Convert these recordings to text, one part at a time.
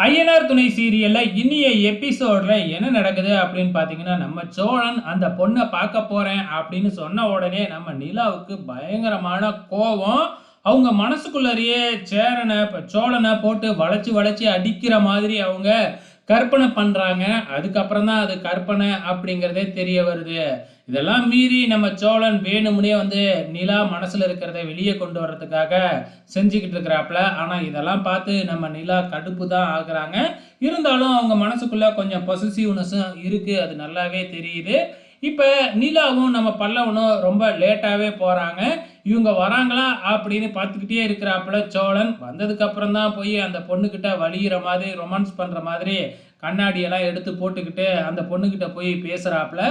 ஐயனார் துணை சீரியல்ல இனிய எபிசோட்ல என்ன நடக்குது அப்படின்னு பார்த்தீங்கன்னா நம்ம சோழன் அந்த பொண்ணை பார்க்க போறேன் அப்படின்னு சொன்ன உடனே நம்ம நிலாவுக்கு பயங்கரமான கோபம் அவங்க மனசுக்குள்ளேயே சேரனை சோழனை போட்டு வளைச்சு வளைச்சு அடிக்கிற மாதிரி அவங்க கற்பனை பண்ணுறாங்க அதுக்கப்புறம் தான் அது கற்பனை அப்படிங்கிறதே தெரிய வருது. இதெல்லாம் மீறி நம்ம சோழன் வேணும்னே வந்து நிலா மனசில் இருக்கிறத வெளியே கொண்டு வர்றதுக்காக செஞ்சுக்கிட்டு இருக்கிறாப்புல. ஆனால் இதெல்லாம் பார்த்து நம்ம நிலா கடுப்பு தான் ஆகுறாங்க. இருந்தாலும் அவங்க மனசுக்குள்ளே கொஞ்சம் பொசிசிவ்னஸும் இருக்குது அது நல்லாவே தெரியுது. இப்போ நிலாவும் நம்ம பல்லவனும் ரொம்ப லேட்டாகவே போகிறாங்க இவங்க வராங்களா அப்படின்னு பார்த்துக்கிட்டே இருக்கிறாப்புல சோழன் வந்ததுக்கப்புறம் தான் போய் அந்த பொண்ணுக்கிட்ட வலிகிற மாதிரி ரொமான்ஸ் பண்ணுற மாதிரி கண்ணாடியெல்லாம் எடுத்து போட்டுக்கிட்டு அந்த பொண்ணுக்கிட்ட போய் பேசுகிறாப்புல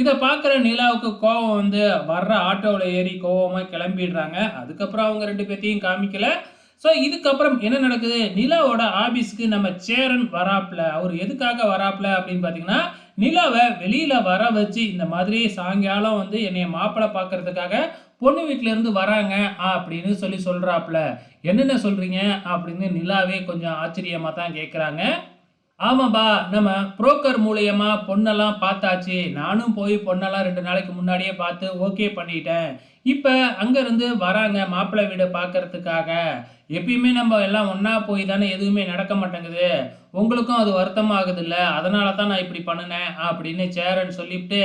இதை பார்க்குற நிலாவுக்கு கோவம் வந்து வர்ற ஆட்டோவில் ஏறி கோவமாக கிளம்பிடுறாங்க. அதுக்கப்புறம் அவங்க ரெண்டு பேர்த்தையும் காமிக்கல. ஸோ இதுக்கப்புறம் என்ன நடக்குது? நிலாவோட ஆபீஸ்க்கு நம்ம சேரன் வராப்பில். அவர் எதுக்காக வராப்பில் அப்படின்னு பார்த்தீங்கன்னா நிலாவை வெளியில் வர வச்சு இந்த மாதிரி சாயங்காலம் வந்து என்னைய மாப்பிள்ளை பார்க்கறதுக்காக பொண்ணு வீட்டிலேருந்து வராங்க அப்படின்னு சொல்லி சொல்கிறாப்புல என்னென்ன சொல்கிறீங்க அப்படின்னு நிலாவே கொஞ்சம் ஆச்சரியமாக தான் கேட்குறாங்க ஆமாப்பா நம்ம புரோக்கர் மூலியமாக பொண்ணெல்லாம் பார்த்தாச்சு. நானும் போய் பொண்ணெல்லாம் ரெண்டு நாளைக்கு முன்னாடியே பார்த்து ஓகே பண்ணிட்டேன். இப்போ அங்கேருந்து வராங்க மாப்பிள்ளை வீடு பார்க்கறதுக்காக. எப்பயுமே நம்ம எல்லாம் ஒன்றா போய் தானே எதுவுமே நடக்க மாட்டேங்குது. உங்களுக்கும் அது வருத்தமாகுது இல்லை அதனால தான் நான் இப்படி பண்ணினேன் அப்படின்னு சேரன் சொல்லிவிட்டு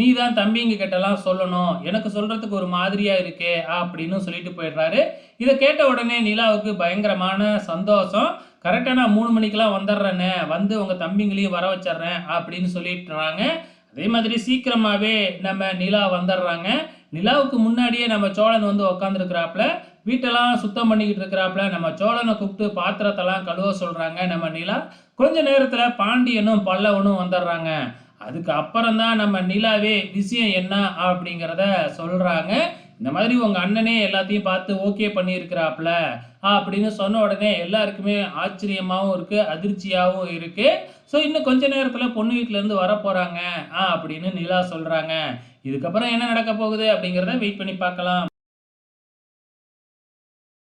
நீ தான் தம்பிங்க கிட்டலாம் சொல்லணும். எனக்கு சொல்கிறதுக்கு ஒரு மாதிரியாக இருக்கே அப்படின்னு சொல்லிட்டு போயிடுறாரு. இதை கேட்ட உடனே நிலாவுக்கு பயங்கரமான சந்தோஷம். கரெக்டாக நான் மூணு மணிக்கெலாம் வந்துடுறேனே வந்து உங்கள் தம்பிங்களையும் வர வச்சிட்றேன் அப்படின்னு சொல்லிட்டுறாங்க. அதே மாதிரி சீக்கிரமாகவே நம்ம நிலா வந்துடுறாங்க. நிலாவுக்கு முன்னாடியே நம்ம சோழன் வந்து உக்காந்துருக்கிறாப்புல. வீட்டெல்லாம் சுத்தம் பண்ணிக்கிட்டு இருக்கிறாப்புல. நம்ம சோழனை கூப்பிட்டு பாத்திரத்தெல்லாம் கழுவ சொல்கிறாங்க நம்ம நிலா. கொஞ்ச நேரத்தில் பாண்டியனும் பல்லவனும் வந்துடுறாங்க. அதுக்கு அப்புறம் தான் நம்ம நிலாவே விஷயம் என்ன அப்படிங்கிறத சொல்கிறாங்க இந்த மாதிரி உங்கள் அண்ணனே எல்லாத்தையும் பார்த்து ஓகே பண்ணியிருக்கிறாப்புல. அப்படின்னு சொன்ன உடனே எல்லாருக்குமே ஆச்சரியமாகவும் இருக்குது அதிர்ச்சியாகவும் இருக்குது ஸோ இன்னும் கொஞ்ச நேரத்தில் பொண்ணு வீட்டிலேருந்து வர போகிறாங்க அப்படின்னு நிலா சொல்கிறாங்க இதுக்கப்புறம் என்ன நடக்க போகுது அப்படிங்கிறத வெயிட் பண்ணி பார்க்கலாம்.